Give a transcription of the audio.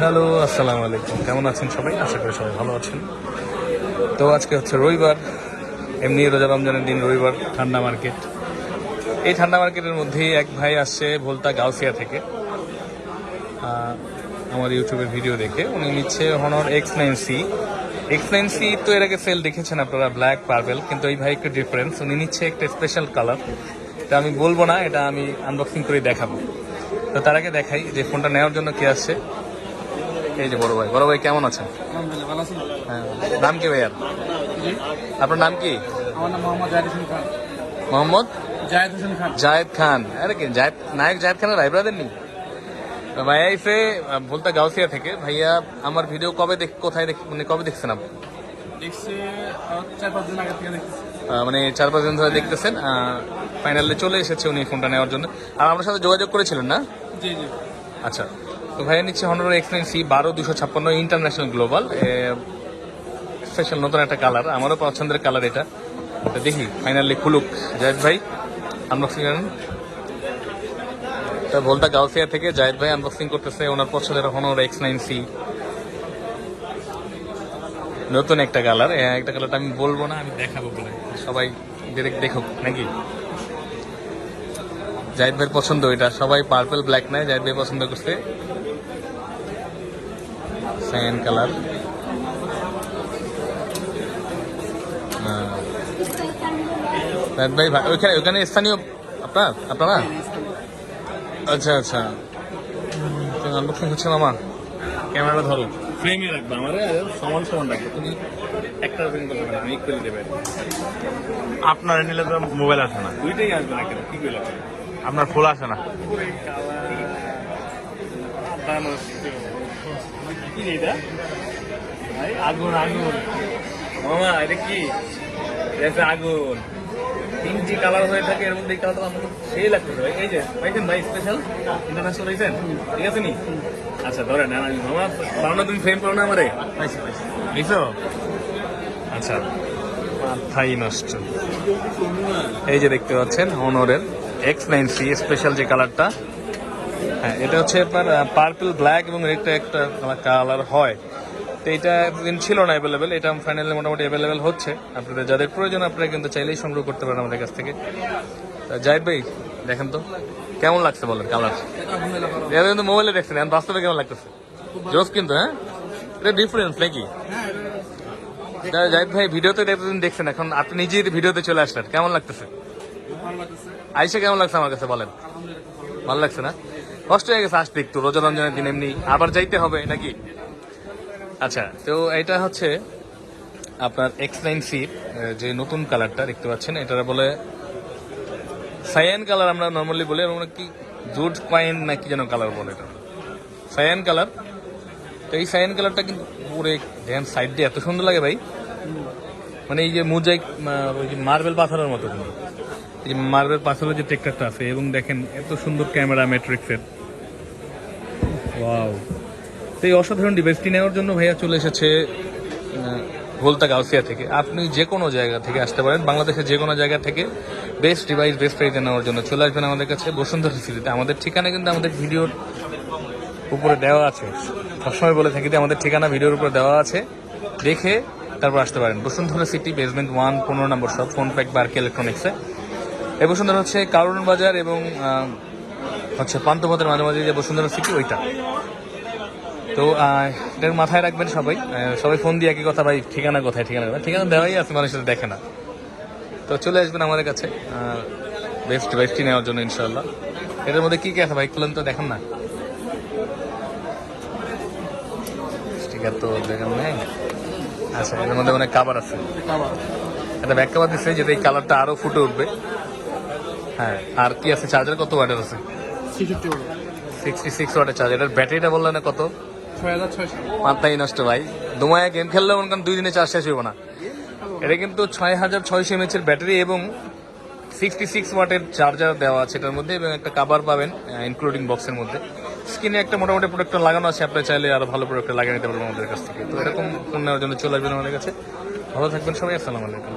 Hello আসসালামু আলাইকুম। কেমন আছেন সবাই? আশা করি সবাই ভালো আছেন। তো আজকে হচ্ছে রবিবার। এমনি রোজা রমজানের দিন রবিবার, ঠান্ডা মার্কেট। এই ঠান্ডা মার্কেটের মধ্যেই এক ভাই আসছে ভোলতা গাউসিয়া থেকে। আমার ইউটিউবের ভিডিও দেখে। উনি নিচ্ছে Honor X nine C X nine C তো এর আগে সেল দেখেছেন আপনারা ব্ল্যাক পার্পেল কিন্তু এই ভাই একটু ডিফারেন্স উনি নিচ্ছে একটা স্পেশাল কালার এটা আমি বলব না, এটা আমি আনবক্সিং করে দেখাবো। তো তার আগে দেখাই যে ফোনটা নেওয়ার জন্য কে আসছে। এই যে বড় ভাই। বড় ভাই কেমন আছেন? হ্যাঁ। নাম কি ভাইয়ার? আপনার নাম কি? আমার নাম মোহাম্মদ জাহিদ হোসেন খান। মোহাম্মদ? জাহিদ হোসেন খান। জায়েদ খান। আরে কি জায়েদ নায়ক জায়েদ খানের ভাই ব্রাদার নেই ভাইয়া এসে বলতে গাউসিয়া থেকে। ভাইয়া আমার ভিডিও কবে দেখ কোথায় দেখ মানে কবে দেখছেন আপনি? মানে চার পাঁচ দিন ধরে দেখতেছেন। ফাইনালে চলে এসেছে উনি ফোনটা নেওয়ার জন্য। আর আমার সাথে যোগাযোগ করেছিলেন না? জি জি। আচ্ছা। তো ভাইয়া নিচ্ছে হন্ডার এক্সপ্লেন সি বারো দুশো ছাপ্পান্ন ইন্টারন্যাশনাল গ্লোবাল স্পেশাল নতুন একটা কালার আমারও পছন্দের কালার এটা। দেখি ফাইনালি খুলুক। জায়েদ ভাই আনবক্সিং করেন তা বলতা গাউসিয়া থেকে জায়েদ ভাই আনবক্সিং করতেছে ওনার পছন্দের হনর এক্স নাইন সি নতুন একটা কালার একটা কালারটা আমি বলব না আমি দেখাবো বলে সবাই ডিরেক্ট দেখুক নাকি? জাহিদ ভাইয়ের পছন্দ এটা সবাই পার্পল ব্ল্যাক নেয় জাহিদ ভাই পছন্দ করছে। স্যান কালার জাহিদ ভাই ভাই- ওইখানে ওইখানে স্থানীয় আপনার? আপনারা? আচ্ছা আচ্ছা। আনবক্সিং হচ্ছে মামা ক্যামেরা ধরো। ফ্রেমে রাখবে আমার সমান সমান রাখবে। তুমি একটা ফ্রেম করতে পারবে আমি করে দেবে আপনার নিলে তো মোবাইল আসে না। দুইটাই আসবে না কেন? কি করলে আপনার ফুল আসে না। আগুন আগুন। মামা এটা কি? আগুন। তিনটি কালার হয়ে থাকে এর মধ্যে এই কালারটা সেই লাগতেছে ভাই এই যে পাইছেন ভাই স্পেশাল ইন্টারন্যাশনাল পাইছেন? ঠিক আছে নি? আচ্ছা ধরেন আমি মামা তুমি ফ্রেম না আমারে? পাইছি পাইছি। বুঝছ আচ্ছা। মাথাই নষ্ট। এই যে দেখতে পাচ্ছেন অনরের এক্স নাইন সি স্পেশাল যে কালারটা হ্যাঁ এটা হচ্ছে আপনার পার্পল ব্ল্যাক এবং রেডটা একটা কালার হয়। তো এটা এতদিন ছিল না অ্যাভেলেবেল এটা ফাইনালি মোটামুটি অ্যাভেলেবেল হচ্ছে। আপনাদের যাদের প্রয়োজন, আপনারা কিন্তু চাইলেই সংগ্রহ করতে পারেন আমাদের কাছ থেকে। জাহিদ ভাই, দেখেন তো, কেমন লাগছে বলেন কালার এটা কিন্তু মোবাইলে দেখছেন এখন বাস্তবে কেমন লাগতেছে? জোস কিন্তু হ্যাঁ? এটা ডিফারেন্স নাকি? জাহিদ ভাই, ভিডিওতে এতদিন দেখছেন, এখন আপনি নিজের ভিডিওতে চলে আসলেন, কেমন লাগতেছে? আইসা কেমন লাগছে আমার কাছে বলেন? ভালো লাগছে না? কষ্ট হয়ে গেছে আসতে একটু রোজা রমজানের দিন এমনি আবার যাইতে হবে নাকি? আচ্ছা তো এটা হচ্ছে আপনার এক্স নাইন সি যে নতুন কালারটা দেখতে পাচ্ছেন এটা বলে সায়ান কালার আমরা নর্মালি বলি, এবং কি জুড কয়েন না কি যেন কালার বলে এটা। Cyan colour. তো এই সায়ান কালারটা কিন্তু পুরো দেখেন সাইড দিয়ে এত সুন্দর লাগে ভাই। মানে এই যে মোজাইক ওই যে মার্বেল পাথরের মতো কিন্তু। এই মার্বেল পাথরের যে টেক্টারটা আছে, এবং দেখেন এত সুন্দর ক্যামেরা ম্যাট্রিক্সের ওয়াও তো এই অসাধারণ ডিভাইসটি নেওয়ার জন্য ভাইয়া চলে এসেছে ভোলতা গাউসিয়া থেকে। আপনি যে কোনো জায়গা থেকে আসতে পারেন, বাংলাদেশের যে কোনো জায়গা থেকে বেস্ট ডিভাইস বেস্ট প্রাইজে নেওয়ার জন্য চলে আসবেন আমাদের কাছে বসুন্ধরা সিটিতে আমাদের ঠিকানা কিন্তু আমাদের ভিডিওর উপরে দেওয়া আছে। সবসময় বলে থাকি যে আমাদের ঠিকানা ভিডিওর উপরে দেওয়া আছে। দেখে তারপর আসতে পারেন। বসুন্ধরা সিটি বেসমেন্ট ওয়ান পনেরো নম্বর সব ফোন প্যাক বার্কে ইলেকট্রনিক্সে এই বসুন্ধরা হচ্ছে কারণ বাজার এবং হচ্ছে পান্তপথের মাঝে মাঝে যে বসুন্ধরা সিটি ওইটা। তো এটার মাথায় রাখবেন সবাই। সবাই ফোন দিয়ে একই কথা ভাই ঠিকানা কোথায় ঠিকানা কোথায়? ঠিকানা দেওয়াই আছে মানুষের দেখে না। তো চলে আসবেন আমাদের কাছে বেস্ট বেস্টই নেওয়ার জন্য ইনশাল্লাহ এটার মধ্যে কী কি আছে ভাই খুলেন তো দেখেন না। স্টিকার তো দেখেন নাই। আচ্ছা এর মধ্যে অনেক কাবার আছে। একটা ব্যাক কাবার দিচ্ছে যেটা এই কালারটা আরও ফুটে উঠবে। হ্যাঁ আর কি আছে? চার্জার কত ওয়াটের আছে? সিক্সটি সিক্স ওয়াটের চার্জার এটার ব্যাটারিটা বললেন না কত? মাথাই নষ্ট ভাই। দুমায় গেম খেললেও মনে করেন দুই দিনে চার্জ শেষ হইব না। এটা কিন্তু ছয় হাজার ছয়শো এমএচ এর ব্যাটারি এবং সিক্সটি সিক্স ওয়াটের চার্জার দেওয়া আছে এটার মধ্যে এবং একটা কাভার পাবেন ইনক্লুডিং বক্সের মধ্যে। স্ক্রিনে একটা মোটামুটি প্রোডাক্টর লাগানো আছে আপনি চাইলে আরও ভালো প্রোডাক্ট লাগিয়ে নিতে পারবেন আমাদের কাছ থেকে। তো এরকম ফোন নেওয়ার জন্য চলে আসবেন আমাদের কাছে। ভালো থাকবেন সবাই আসসালামু আলাইকুম।